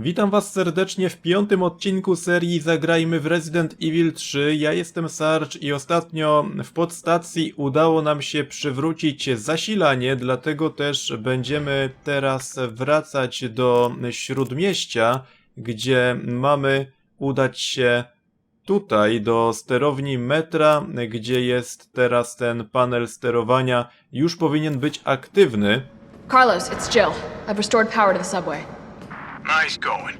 Witam was serdecznie w piątym odcinku serii Zagrajmy w Resident Evil 3. Ja jestem Sarge i ostatnio w podstacji udało nam się przywrócić zasilanie, dlatego też będziemy teraz wracać do Śródmieścia, gdzie mamy udać się tutaj do sterowni metra, gdzie jest teraz ten panel sterowania. Już powinien być aktywny. Carlos, it's Jill. I've restored power to the subway. Nice going.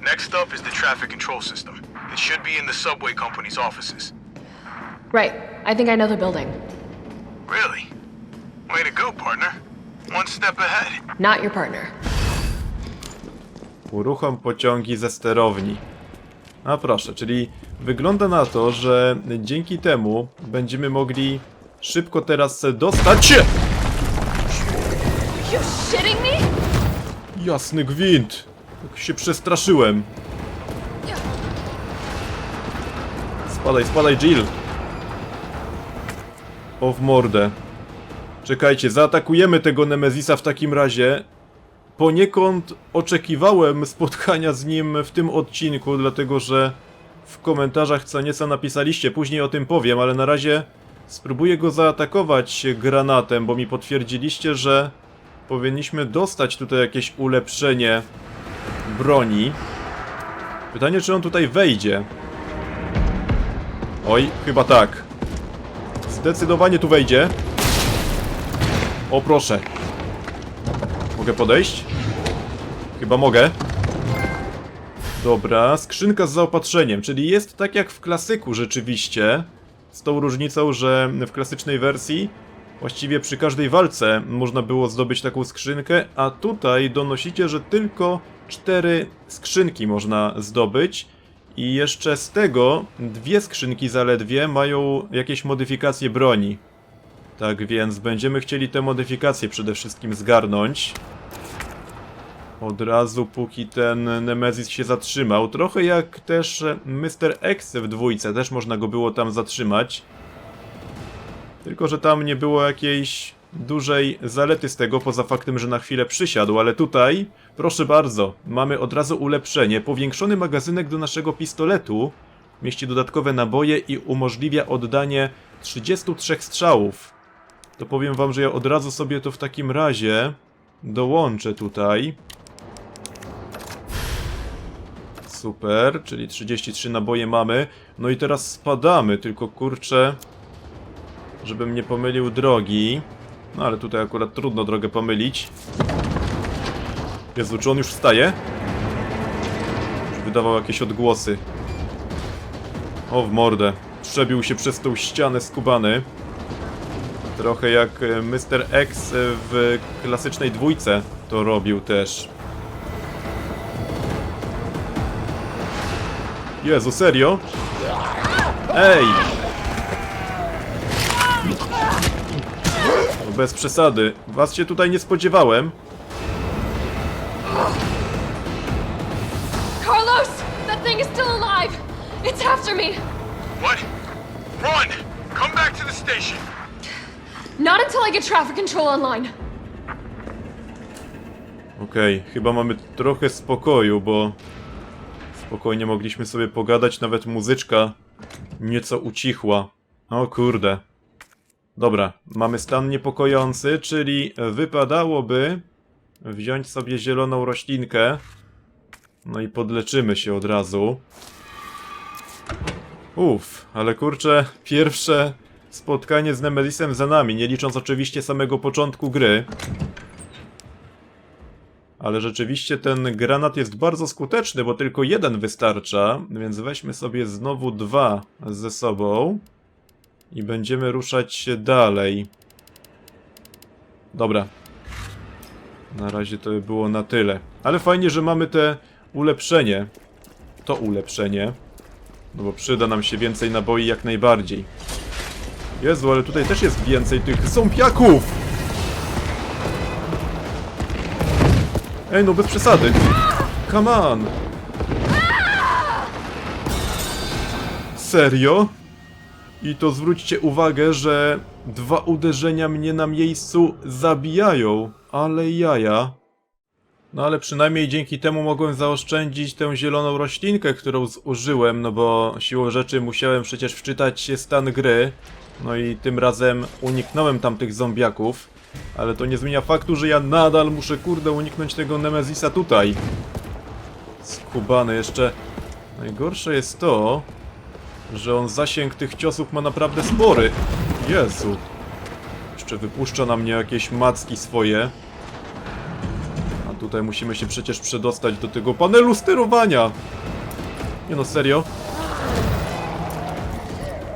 Next up is the traffic control system. It should be in the subway company's offices. Right. I think I know the building. Really? Way to go, partner. One step ahead. Not your partner. Uruchom pociągi ze sterowni. A proszę, czyli wygląda na to, że dzięki temu będziemy mogli szybko teraz dostać się! You shitting me? Jasny gwint! Jak się przestraszyłem. Spadaj, spadaj, Jill! O w mordę. Czekajcie, zaatakujemy tego Nemezisa w takim razie. Poniekąd oczekiwałem spotkania z nim w tym odcinku, dlatego że w komentarzach co nieco napisaliście, później o tym powiem, ale na razie spróbuję go zaatakować granatem, bo mi potwierdziliście, że powinniśmy dostać tutaj jakieś ulepszenie broni. Pytanie, czy on tutaj wejdzie? Oj, chyba tak. Zdecydowanie tu wejdzie. O proszę. Mogę podejść? Chyba mogę. Dobra, skrzynka z zaopatrzeniem, czyli jest tak jak w klasyku rzeczywiście. Z tą różnicą, że w klasycznej wersji właściwie przy każdej walce można było zdobyć taką skrzynkę, a tutaj donosicie, że tylko cztery skrzynki można zdobyć. I jeszcze z tego dwie skrzynki zaledwie mają jakieś modyfikacje broni. Tak więc będziemy chcieli te modyfikacje przede wszystkim zgarnąć. Od razu póki ten Nemezis się zatrzymał. Trochę jak też Mr. X w dwójce, też można go było tam zatrzymać. Tylko, że tam nie było jakiejś dużej zalety z tego, poza faktem, że na chwilę przysiadł, ale tutaj, proszę bardzo, mamy od razu ulepszenie. Powiększony magazynek do naszego pistoletu mieści dodatkowe naboje i umożliwia oddanie 33 strzałów. To powiem wam, że ja od razu sobie to w takim razie dołączę tutaj. Super, czyli 33 naboje mamy. No i teraz spadamy, tylko kurczę, żebym nie pomylił drogi. No ale tutaj akurat trudno drogę pomylić. Jezu, czy on już wstaje? Już wydawał jakieś odgłosy. O, w mordę. Przebił się przez tą ścianę skubany. Trochę jak e, Mr. X w klasycznej dwójce to robił też. Jezu, serio? Ej! Bez przesady. Was się tutaj nie spodziewałem. Carlos! That thing is still alive! It's after me! What? Run! Come back to the station! Not until I get traffic control online. Okej, chyba mamy trochę spokoju, bo spokojnie mogliśmy sobie pogadać, nawet muzyczka nieco ucichła. O kurde. Dobra, mamy stan niepokojący, czyli wypadałoby wziąć sobie zieloną roślinkę. No i podleczymy się od razu. Uff, ale kurczę, pierwsze spotkanie z Nemezisem za nami, nie licząc oczywiście samego początku gry. Ale rzeczywiście ten granat jest bardzo skuteczny, bo tylko jeden wystarcza, więc weźmy sobie znowu dwa ze sobą i będziemy ruszać się dalej. Dobra. Na razie to by było na tyle. Ale fajnie, że mamy te ulepszenie. To ulepszenie. No bo przyda nam się więcej naboi jak najbardziej. Jezu, ale tutaj też jest więcej tych ząpiaków! Ej, no bez przesady. Come on. Serio? I to zwróćcie uwagę, że dwa uderzenia mnie na miejscu zabijają. Ale jaja. No ale przynajmniej dzięki temu mogłem zaoszczędzić tę zieloną roślinkę, którą zużyłem, no bo siłą rzeczy musiałem przecież wczytać się stan gry. No i tym razem uniknąłem tamtych zombiaków. Ale to nie zmienia faktu, że ja nadal muszę kurde uniknąć tego Nemezisa tutaj. Skubany jeszcze. Najgorsze jest to, że on zasięg tych ciosów ma naprawdę spory. Jezu. Jeszcze wypuszcza na mnie jakieś macki swoje. A tutaj musimy się przecież przedostać do tego panelu sterowania. Nie no, serio?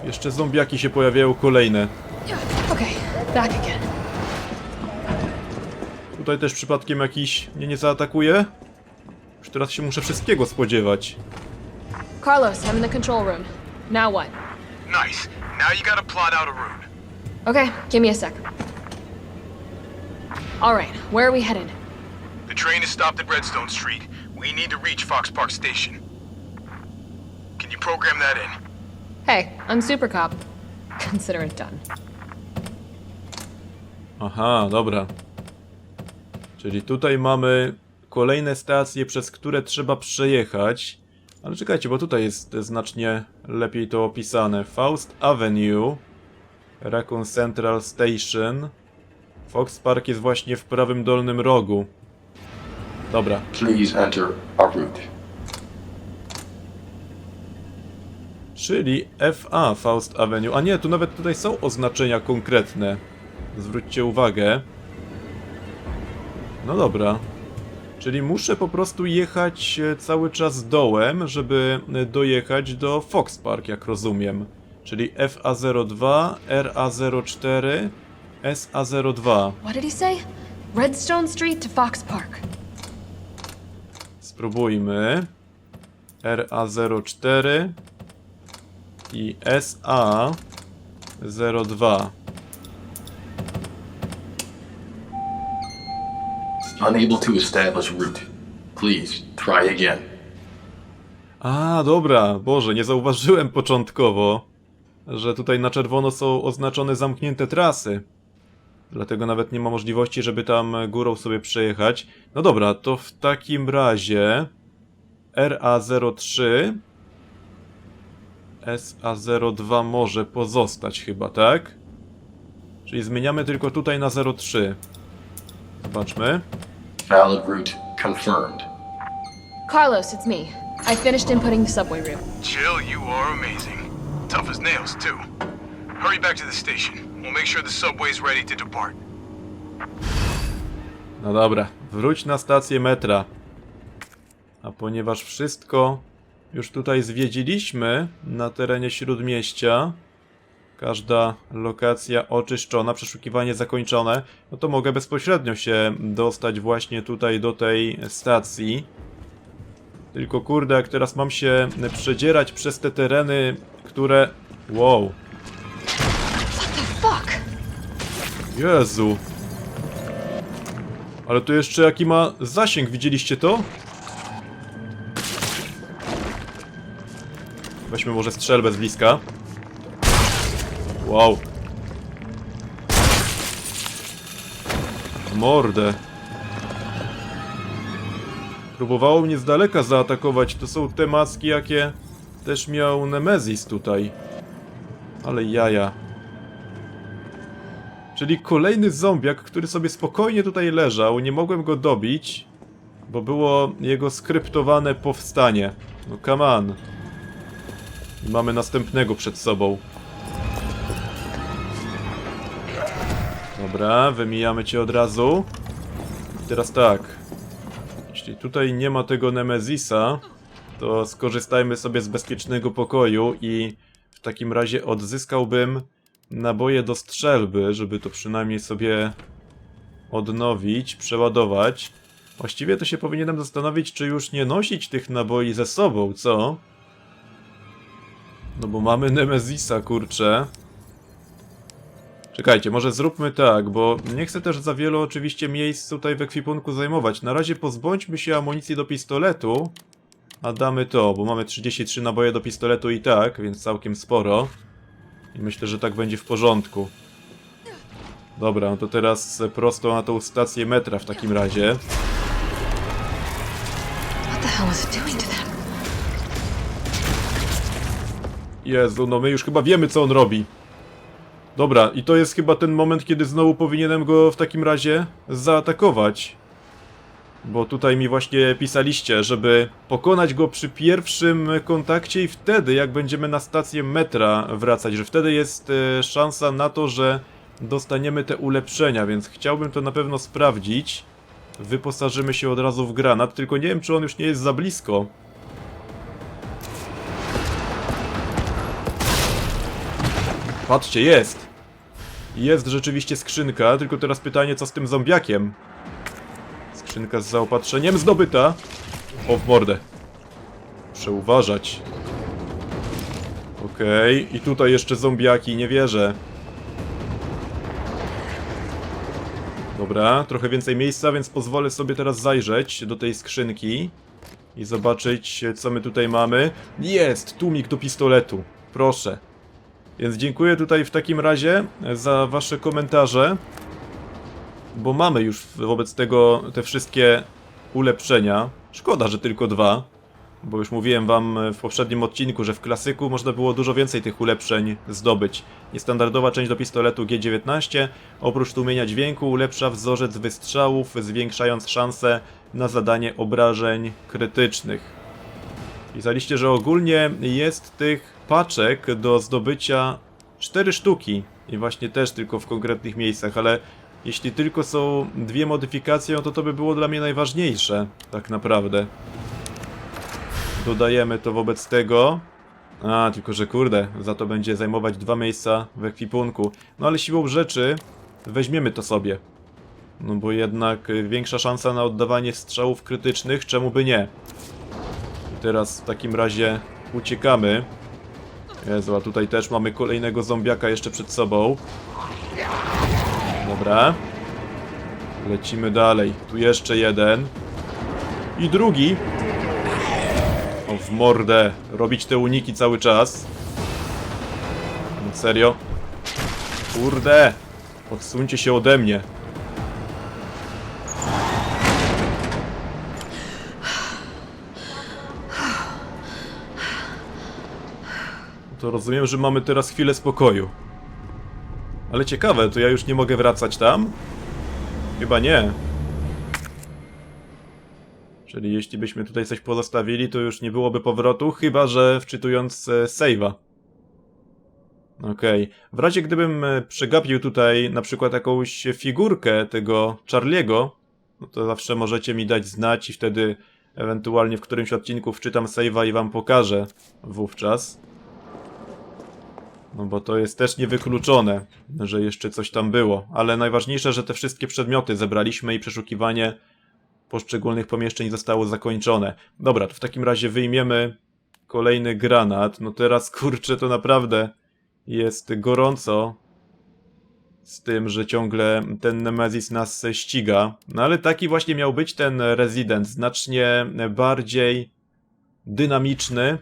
Jeszcze zombiaki się pojawiają kolejne. Again. Tutaj też przypadkiem jakiś mnie nie zaatakuje? Już teraz się muszę wszystkiego spodziewać. Carlos, I'm in the control room. Now what? Nice. Now you gotta plot out a route. Okay, give me a sec. All right, where are we headed? The train is stopped at Redstone Street. We need to reach Fox Park Station. Can you program that in? Hey, I'm Super Cop. Consider it done. Aha, dobra. Czyli tutaj mamy kolejne stacje, przez które trzeba przejechać. Ale czekajcie, bo tutaj jest znacznie lepiej to opisane. Faust Avenue, Raccoon Central Station. Fox Park jest właśnie w prawym dolnym rogu. Dobra, Please enter our route. czyli FA Faust Avenue. A nie, tu nawet tutaj są oznaczenia konkretne. Zwróćcie uwagę. No dobra. Czyli muszę po prostu jechać e, cały czas dołem, żeby e, dojechać do Fox Park, jak rozumiem. Czyli FA02, RA04, SA02. What did he say? Redstone Street to Fox Park. Spróbujmy. RA04 i SA02. Unable to establish route. Please try again. A, dobra, Boże, nie zauważyłem początkowo, że tutaj na czerwono są oznaczone zamknięte trasy. Dlatego nawet nie ma możliwości, żeby tam górą sobie przejechać. No dobra, to w takim razie RA03 SA02 może pozostać chyba, tak? Czyli zmieniamy tylko tutaj na 03. Zobaczmy. Valid route confirmed. Carlos, it's me. I finished inputting the subway route. Jill, you are amazing. Tough as nails, too. Hurry back to the station. We'll make sure the subway's ready to depart. No dobra, wróć na stację metra. A ponieważ wszystko już tutaj zwiedziliśmy na terenie śródmieścia, każda lokacja oczyszczona, przeszukiwanie zakończone, no to mogę bezpośrednio się dostać właśnie tutaj do tej stacji. Tylko kurde, jak teraz mam się przedzierać przez te tereny, które... Wow, Fuck! Jezu. Ale to jeszcze jaki ma zasięg, widzieliście to? Weźmy może strzelbę z bliska. Wow. Mordę. Próbowało mnie z daleka zaatakować. To są te maski, jakie też miał Nemezis tutaj. Ale jaja. Czyli kolejny zombiak, który sobie spokojnie tutaj leżał, nie mogłem go dobić, bo było jego skryptowane powstanie. No come on. Mamy następnego przed sobą. Dobra, wymijamy cię od razu. I teraz tak. Jeśli tutaj nie ma tego Nemezisa, to skorzystajmy sobie z bezpiecznego pokoju i w takim razie odzyskałbym naboje do strzelby, żeby to przynajmniej sobie odnowić, przeładować. Właściwie to się powinienem zastanowić, czy już nie nosić tych naboi ze sobą, co? No bo mamy Nemezisa, kurczę. Czekajcie, może zróbmy tak, bo nie chcę też za wiele oczywiście miejsc tutaj w ekwipunku zajmować. Na razie pozbądźmy się amunicji do pistoletu, a damy to, bo mamy 33 naboje do pistoletu i tak, więc całkiem sporo. I myślę, że tak będzie w porządku. Dobra, no to teraz prosto na tą stację metra w takim razie. Jezu, no my już chyba wiemy co on robi. Dobra, i to jest chyba ten moment, kiedy znowu powinienem go w takim razie zaatakować. Bo tutaj mi właśnie pisaliście, żeby pokonać go przy pierwszym kontakcie i wtedy, jak będziemy na stację metra wracać, że wtedy jest e, szansa na to, że dostaniemy te ulepszenia, więc chciałbym to na pewno sprawdzić. Wyposażymy się od razu w granat, tylko nie wiem, czy on już nie jest za blisko. Patrzcie, jest! Jest rzeczywiście skrzynka, tylko teraz pytanie, co z tym zombiakiem? Skrzynka z zaopatrzeniem zdobyta. O, w mordę. Muszę uważać. Okej, i tutaj jeszcze zombiaki, nie wierzę. Dobra, trochę więcej miejsca, więc pozwolę sobie teraz zajrzeć do tej skrzynki i zobaczyć, co my tutaj mamy. Jest! Tłumik do pistoletu. Proszę. Więc dziękuję tutaj w takim razie za wasze komentarze. Bo mamy już wobec tego te wszystkie ulepszenia. Szkoda, że tylko dwa. Bo już mówiłem wam w poprzednim odcinku, że w klasyku można było dużo więcej tych ulepszeń zdobyć. Niestandardowa część do pistoletu G19, oprócz tłumienia dźwięku, ulepsza wzorzec wystrzałów, zwiększając szanse na zadanie obrażeń krytycznych. Pisaliście, że ogólnie jest tych paczek do zdobycia 4 sztuki i właśnie też tylko w konkretnych miejscach, ale jeśli tylko są dwie modyfikacje, no to to by było dla mnie najważniejsze, tak naprawdę. Dodajemy to wobec tego. A, tylko że kurde, za to będzie zajmować dwa miejsca w ekwipunku. No ale siłą rzeczy weźmiemy to sobie. No bo jednak większa szansa na oddawanie strzałów krytycznych, czemu by nie? I teraz w takim razie uciekamy. Jezu, a tutaj też mamy kolejnego zombiaka jeszcze przed sobą. Dobra. Lecimy dalej. Tu jeszcze jeden. I drugi. O, w mordę. Robić te uniki cały czas. No, Serio? Kurde. Odsuńcie się ode mnie. To rozumiem, że mamy teraz chwilę spokoju. Ale ciekawe, to ja już nie mogę wracać tam? Chyba nie. Czyli jeśli byśmy tutaj coś pozostawili, to już nie byłoby powrotu, chyba że wczytując e, save'a. Okej. W razie gdybym e, przegapił tutaj na przykład jakąś figurkę tego Charliego, no to zawsze możecie mi dać znać i wtedy ewentualnie w którymś odcinku wczytam save'a i wam pokażę wówczas. No bo to jest też niewykluczone, że jeszcze coś tam było. Ale najważniejsze, że te wszystkie przedmioty zebraliśmy i przeszukiwanie poszczególnych pomieszczeń zostało zakończone. Dobra, to w takim razie wyjmiemy kolejny granat. No teraz, kurczę, to naprawdę jest gorąco z tym, że ciągle ten Nemesis nas ściga. No ale taki właśnie miał być ten Resident, znacznie bardziej dynamiczny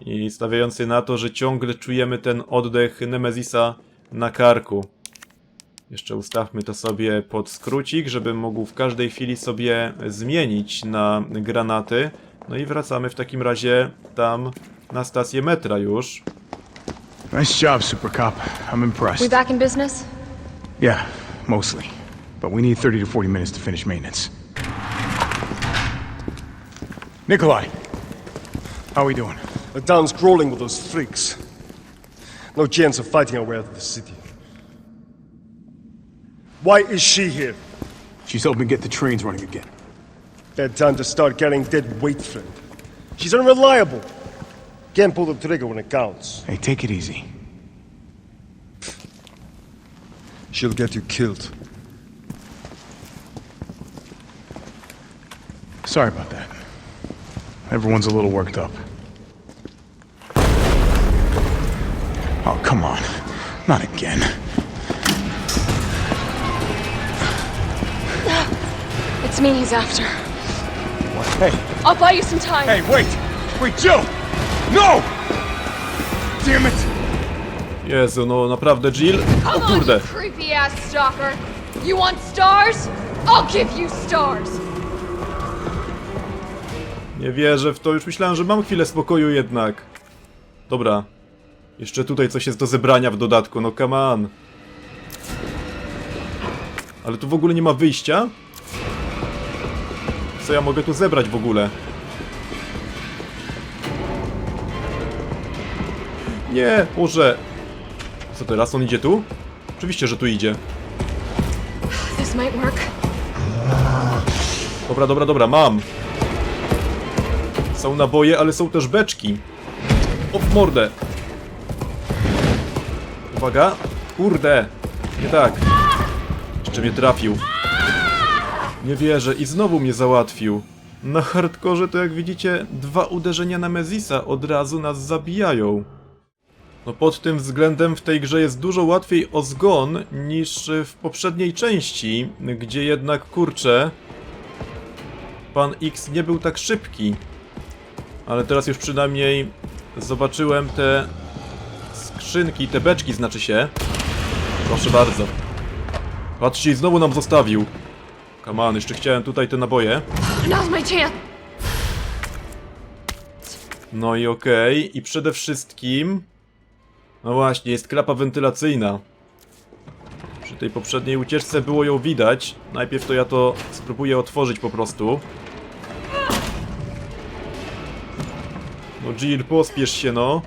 i stawiający na to, że ciągle czujemy ten oddech Nemezisa na karku. Jeszcze ustawmy to sobie pod skrócik, żebym mógł w każdej chwili sobie zmienić na granaty. No i wracamy w takim razie tam na stację metra już. Nice job, Super Cop. I'm impressed. We back in business? Yeah, mostly. But we need 30 to 40 minutes to finish maintenance. Nikolai, how are we doing? The town's crawling with those freaks. No chance of fighting our way out of the city. Why is she here? She's helping get the trains running again. Bad time to start getting dead weight, friend. She's unreliable. Can't pull the trigger when it counts. Hey, take it easy. She'll get you killed. Sorry about that. Everyone's a little worked up. Oh, come on. Not again. It's me he's after. What? Hey, I'll buy you some time. hey, wait! Wait, Jill! No! Damn it! Jezu, no naprawdę, Jill. O Come on, kurde. you creepy ass stalker. You want stars? I'll give you stars. Nie wierzę w to, już myślałem, że mam chwilę spokoju jednak. Dobra. Jeszcze tutaj coś jest do zebrania w dodatku, no come on. Ale tu w ogóle nie ma wyjścia? Co ja mogę tu zebrać w ogóle? Nie, może... Co teraz? On idzie tu? Oczywiście, że tu idzie. Dobra, dobra, dobra, mam. Są naboje, ale są też beczki. O, w mordę. Uwaga. Kurde. Nie tak. Jeszcze mnie trafił. Nie wierzę i znowu mnie załatwił. Na hardkorze to jak widzicie, dwa uderzenia na Mezisa od razu nas zabijają. No pod tym względem w tej grze jest dużo łatwiej o zgon niż w poprzedniej części, gdzie jednak kurczę, pan X nie był tak szybki. Ale teraz już przynajmniej zobaczyłem te skrzynki, te beczki znaczy się. Proszę bardzo. Patrzcie, znowu nam zostawił. On, jeszcze chciałem tutaj te naboje. No i okej, i przede wszystkim... No właśnie, jest klapa wentylacyjna. Przy tej poprzedniej ucieczce było ją widać. Najpierw to ja to spróbuję otworzyć po prostu. No Jill, pospiesz się no.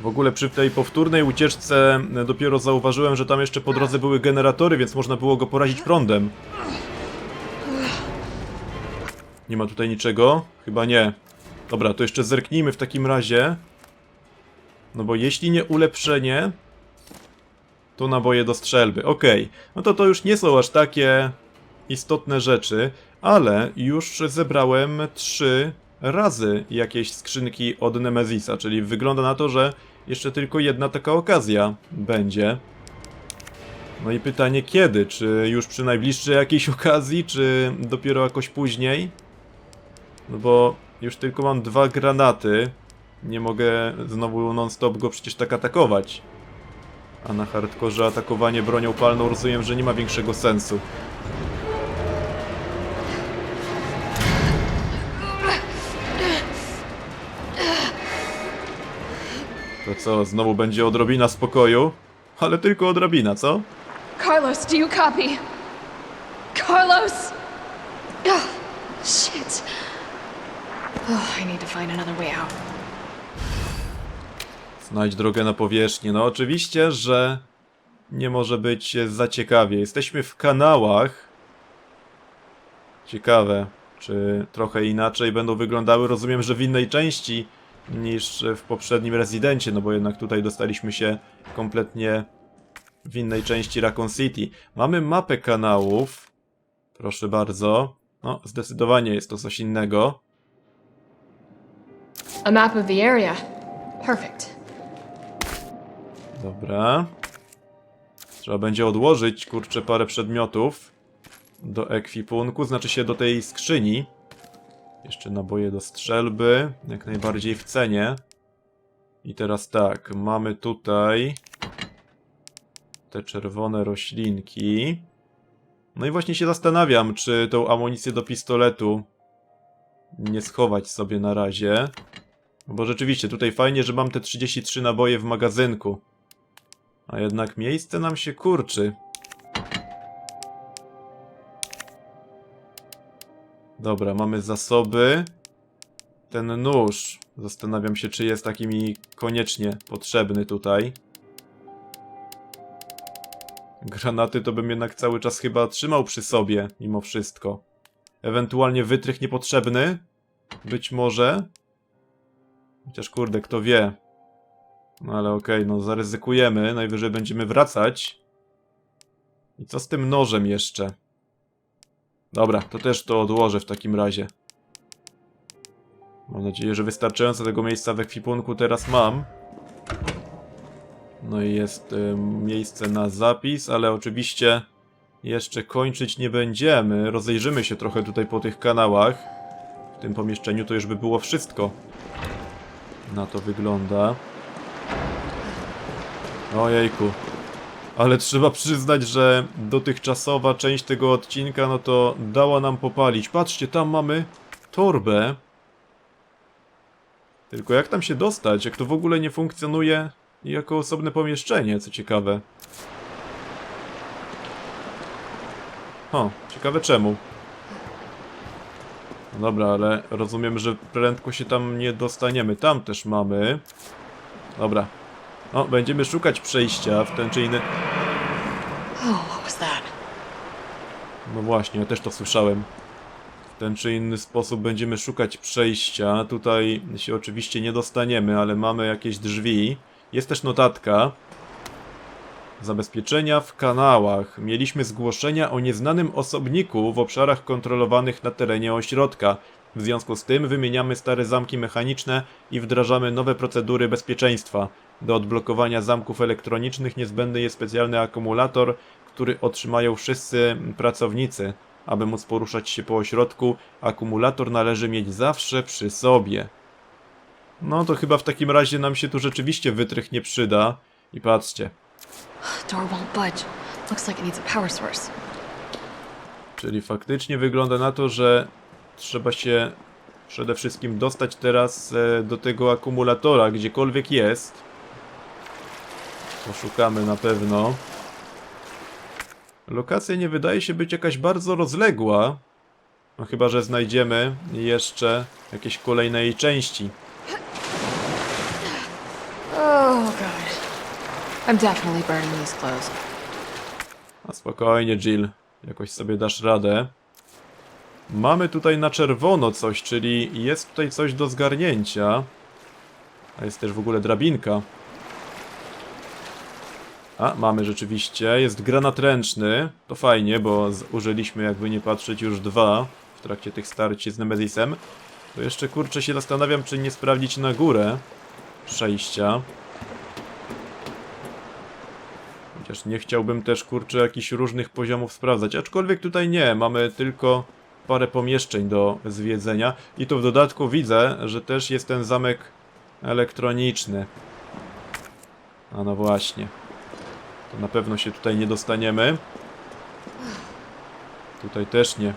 W ogóle przy tej powtórnej ucieczce e, dopiero zauważyłem, że tam jeszcze po drodze były generatory, więc można było go porazić prądem. Nie ma tutaj niczego? Chyba nie. Dobra, to jeszcze zerknijmy w takim razie. No bo jeśli nie ulepszenie, to naboje do strzelby. Okej, no to to już nie są aż takie istotne rzeczy, ale już zebrałem trzy razy jakieś skrzynki od Nemezisa, czyli wygląda na to, że jeszcze tylko jedna taka okazja będzie. No i pytanie kiedy? Czy już przy najbliższej jakiejś okazji, czy dopiero jakoś później? No bo już tylko mam dwa granaty. Nie mogę znowu non-stop go przecież tak atakować. A na hardkorze atakowanie bronią palną rozumiem, że nie ma większego sensu. To co, znowu będzie odrobina spokoju? Ale tylko odrobina, co? Carlos, do you copy? Carlos! Ugh, shit. Oh, I need to find another way out. Znajdź drogę na powierzchnię. No oczywiście, że nie może być za ciekawie. Jesteśmy w kanałach. Ciekawe, czy trochę inaczej będą wyglądały. Rozumiem, że w innej części niż w poprzednim Rezydencie, no bo jednak tutaj dostaliśmy się kompletnie w innej części Raccoon City. Mamy mapę kanałów. Proszę bardzo. No, zdecydowanie jest to coś innego. A map of the area. Perfect. Dobra. Trzeba będzie odłożyć, kurczę, parę przedmiotów do ekwipunku, znaczy się do tej skrzyni. Jeszcze naboje do strzelby, jak najbardziej w cenie. I teraz tak, mamy tutaj te czerwone roślinki. No i właśnie się zastanawiam, czy tą amunicję do pistoletu nie schować sobie na razie. Bo rzeczywiście, tutaj fajnie, że mam te 33 naboje w magazynku. A jednak miejsce nam się kurczy. Dobra, mamy zasoby. Ten nóż. Zastanawiam się, czy jest taki mi koniecznie potrzebny tutaj. Granaty to bym jednak cały czas chyba trzymał przy sobie, mimo wszystko. Ewentualnie wytrych niepotrzebny? Być może. Chociaż kurde, kto wie. No ale okej, no zaryzykujemy, najwyżej będziemy wracać. I co z tym nożem jeszcze? Dobra, to też to odłożę w takim razie. Mam nadzieję, że wystarczająco tego miejsca w ekwipunku teraz mam. No i jest y, miejsce na zapis, ale oczywiście jeszcze kończyć nie będziemy. Rozejrzymy się trochę tutaj po tych kanałach. W tym pomieszczeniu to już by było wszystko. Na to wygląda. Ojejku. Ale trzeba przyznać, że dotychczasowa część tego odcinka, no to dała nam popalić. Patrzcie, tam mamy torbę. Tylko jak tam się dostać? Jak to w ogóle nie funkcjonuje jako osobne pomieszczenie, co ciekawe. O, ciekawe czemu. No dobra, ale rozumiem, że prędko się tam nie dostaniemy. Tam też mamy. Dobra. No, będziemy szukać przejścia w ten czy inny... No właśnie, ja też to słyszałem. W ten czy inny sposób będziemy szukać przejścia. Tutaj się oczywiście nie dostaniemy, ale mamy jakieś drzwi. Jest też notatka. Zabezpieczenia w kanałach. Mieliśmy zgłoszenia o nieznanym osobniku w obszarach kontrolowanych na terenie ośrodka. W związku z tym wymieniamy stare zamki mechaniczne i wdrażamy nowe procedury bezpieczeństwa. Do odblokowania zamków elektronicznych niezbędny jest specjalny akumulator, który otrzymają wszyscy pracownicy. Aby móc poruszać się po ośrodku, akumulator należy mieć zawsze przy sobie. No to chyba w takim razie nam się tu rzeczywiście wytrych nie przyda. I patrzcie, Door won't budge. Looks like it needs a power source. Czyli faktycznie wygląda na to, że trzeba się przede wszystkim dostać teraz e, do tego akumulatora, gdziekolwiek jest. Poszukamy na pewno. Lokacja nie wydaje się być jakaś bardzo rozległa. No chyba, że znajdziemy jeszcze jakieś kolejne jej części. Oh, God. I'm definitely burning these clothes. A spokojnie, Jill. Jakoś sobie dasz radę. Mamy tutaj na czerwono coś, czyli jest tutaj coś do zgarnięcia. A jest też w ogóle drabinka. A, mamy rzeczywiście. Jest granat ręczny. To fajnie, bo użyliśmy, jakby nie patrzeć, już dwa w trakcie tych starci z Nemezisem. To jeszcze, kurczę, się zastanawiam, czy nie sprawdzić na górę przejścia. Chociaż nie chciałbym też, kurczę, jakichś różnych poziomów sprawdzać. Aczkolwiek tutaj nie, mamy tylko parę pomieszczeń do zwiedzenia. I tu w dodatku widzę, że też jest ten zamek elektroniczny. A no właśnie. To na pewno się tutaj nie dostaniemy. Tutaj też nie.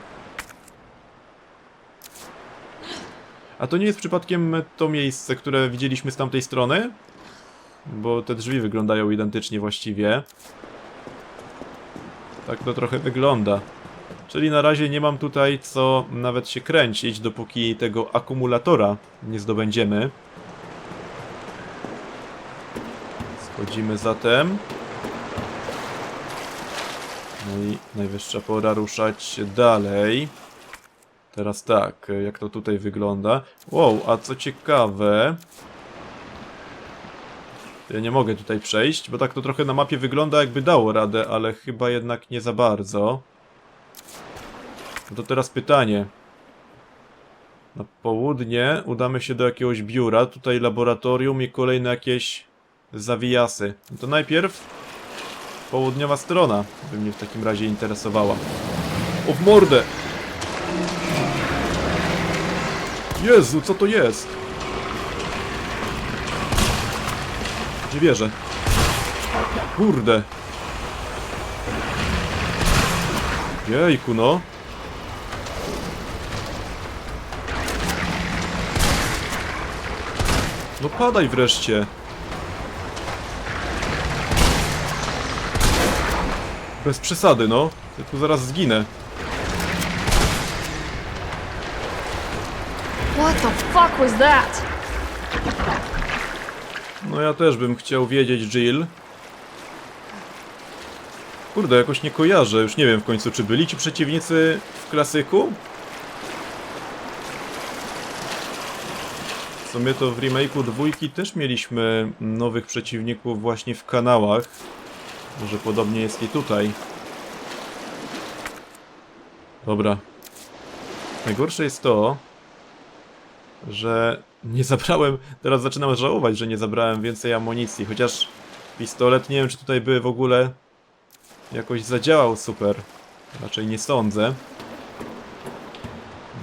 A to nie jest przypadkiem to miejsce, które widzieliśmy z tamtej strony? Bo te drzwi wyglądają identycznie właściwie. Tak to trochę wygląda. Czyli na razie nie mam tutaj co nawet się kręcić, dopóki tego akumulatora nie zdobędziemy. Schodzimy zatem. No i najwyższa pora ruszać dalej. Teraz tak, jak to tutaj wygląda. Wow, a co ciekawe... Ja nie mogę tutaj przejść, bo tak to trochę na mapie wygląda jakby dało radę, ale chyba jednak nie za bardzo. No to teraz pytanie. Na południe udamy się do jakiegoś biura, tutaj laboratorium i kolejne jakieś zawijasy. No to najpierw południowa strona by mnie w takim razie interesowała. O w mordę! Jezu, co to jest? Nie wierzę. Kurde. Jejku, no. No padaj wreszcie. Bez przesady, no. Ja tu zaraz zginę. What the fuck was that? No ja też bym chciał wiedzieć, Jill. Kurde, jakoś nie kojarzę. Już nie wiem w końcu, czy byli ci przeciwnicy w klasyku? W sumie to w remake'u dwójki też mieliśmy nowych przeciwników właśnie w kanałach. Może podobnie jest i tutaj. Dobra. Najgorsze jest to, że nie zabrałem, teraz zaczynam żałować, że nie zabrałem więcej amunicji, chociaż pistolet nie wiem, czy tutaj by w ogóle jakoś zadziałał super. Raczej nie sądzę.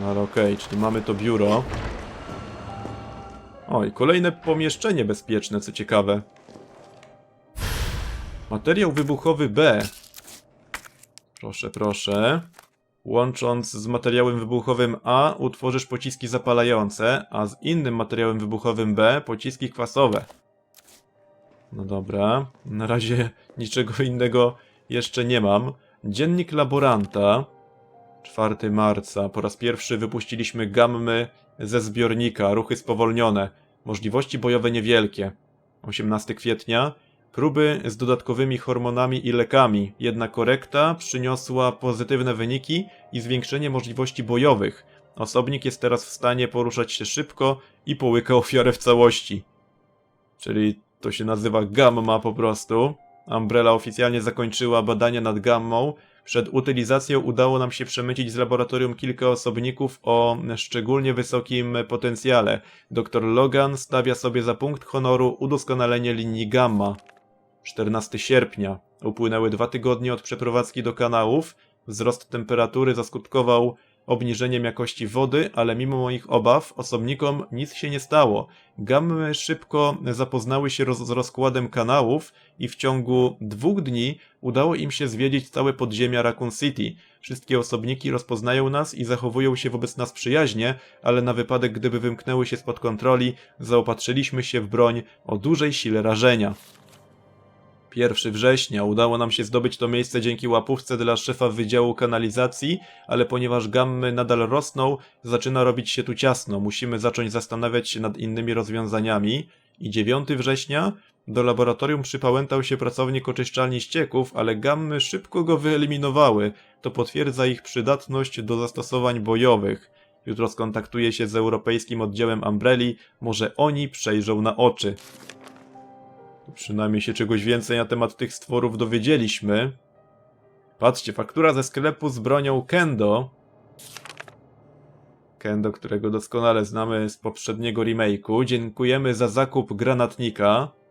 No ale okej, czyli mamy to biuro. Oj, kolejne pomieszczenie bezpieczne, co ciekawe. Materiał wybuchowy B. Proszę, proszę. Łącząc z materiałem wybuchowym A utworzysz pociski zapalające, a z innym materiałem wybuchowym B pociski kwasowe. No dobra, na razie niczego innego jeszcze nie mam. Dziennik laboranta. 4 marca. Po raz pierwszy wypuściliśmy gammy ze zbiornika, ruchy spowolnione, możliwości bojowe niewielkie. 18 kwietnia. Próby z dodatkowymi hormonami i lekami. Jedna korekta przyniosła pozytywne wyniki i zwiększenie możliwości bojowych. Osobnik jest teraz w stanie poruszać się szybko i połyka ofiarę w całości. Czyli to się nazywa gamma po prostu. Umbrella oficjalnie zakończyła badania nad gammą. Przed utylizacją udało nam się przemycić z laboratorium kilka osobników o szczególnie wysokim potencjale. Dr Logan stawia sobie za punkt honoru udoskonalenie linii gamma. 14 sierpnia. Upłynęły dwa tygodnie od przeprowadzki do kanałów. Wzrost temperatury zaskutkował obniżeniem jakości wody, ale mimo moich obaw osobnikom nic się nie stało. Gammy szybko zapoznały się roz z rozkładem kanałów i w ciągu dwóch dni udało im się zwiedzić całe podziemia Raccoon City. Wszystkie osobniki rozpoznają nas i zachowują się wobec nas przyjaźnie, ale na wypadek gdyby wymknęły się spod kontroli, zaopatrzyliśmy się w broń o dużej sile rażenia. 1 września udało nam się zdobyć to miejsce dzięki łapówce dla szefa Wydziału Kanalizacji, ale ponieważ gammy nadal rosną, zaczyna robić się tu ciasno. Musimy zacząć zastanawiać się nad innymi rozwiązaniami. I 9 września do laboratorium przypałętał się pracownik oczyszczalni ścieków, ale gammy szybko go wyeliminowały. To potwierdza ich przydatność do zastosowań bojowych. Jutro skontaktuję się z europejskim oddziałem Umbrelli, może oni przejrzą na oczy. Przynajmniej się czegoś więcej na temat tych stworów dowiedzieliśmy. Patrzcie, faktura ze sklepu z bronią Kendo. Kendo, którego doskonale znamy z poprzedniego remake'u. Dziękujemy za zakup granatnika.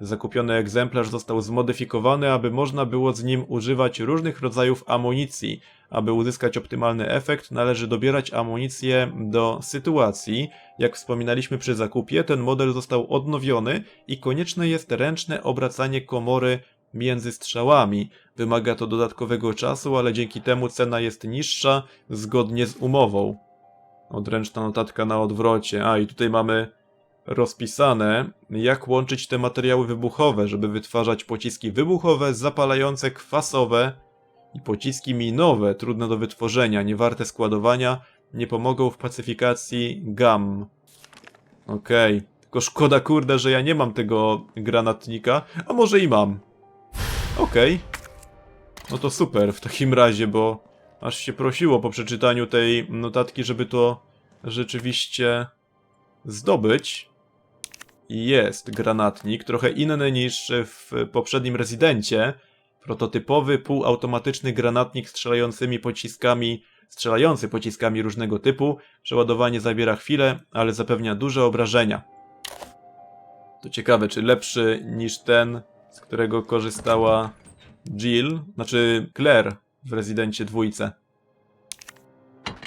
Zakupiony egzemplarz został zmodyfikowany, aby można było z nim używać różnych rodzajów amunicji. Aby uzyskać optymalny efekt, należy dobierać amunicję do sytuacji. Jak wspominaliśmy przy zakupie, ten model został odnowiony i konieczne jest ręczne obracanie komory między strzałami. Wymaga to dodatkowego czasu, ale dzięki temu cena jest niższa zgodnie z umową. Odręczna notatka na odwrocie. A i tutaj mamy rozpisane, jak łączyć te materiały wybuchowe, żeby wytwarzać pociski wybuchowe, zapalające, kwasowe i pociski minowe, trudne do wytworzenia, niewarte składowania, nie pomogą w pacyfikacji gam. Okej, tylko szkoda kurde, że ja nie mam tego granatnika, a może i mam. Okej. No to super w takim razie, bo aż się prosiło po przeczytaniu tej notatki, żeby to rzeczywiście zdobyć. Jest granatnik, trochę inny niż w poprzednim rezydencie. Prototypowy, półautomatyczny granatnik strzelającymi pociskami, strzelający pociskami różnego typu. Przeładowanie zabiera chwilę, ale zapewnia duże obrażenia. To ciekawe, czy lepszy niż ten, z którego korzystała Jill, znaczy Claire w Rezydencie dwójce.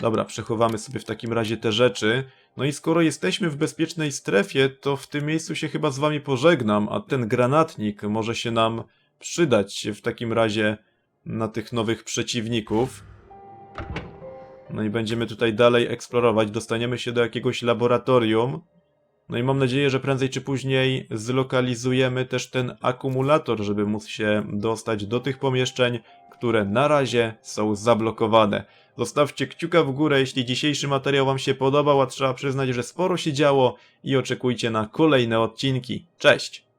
Dobra, przechowamy sobie w takim razie te rzeczy. No i skoro jesteśmy w bezpiecznej strefie, to w tym miejscu się chyba z wami pożegnam, a ten granatnik może się nam przydać w takim razie na tych nowych przeciwników. No i będziemy tutaj dalej eksplorować, dostaniemy się do jakiegoś laboratorium. No i mam nadzieję, że prędzej czy później zlokalizujemy też ten akumulator, żeby móc się dostać do tych pomieszczeń, które na razie są zablokowane. Zostawcie kciuka w górę, jeśli dzisiejszy materiał Wam się podobał, a trzeba przyznać, że sporo się działo i oczekujcie na kolejne odcinki. Cześć!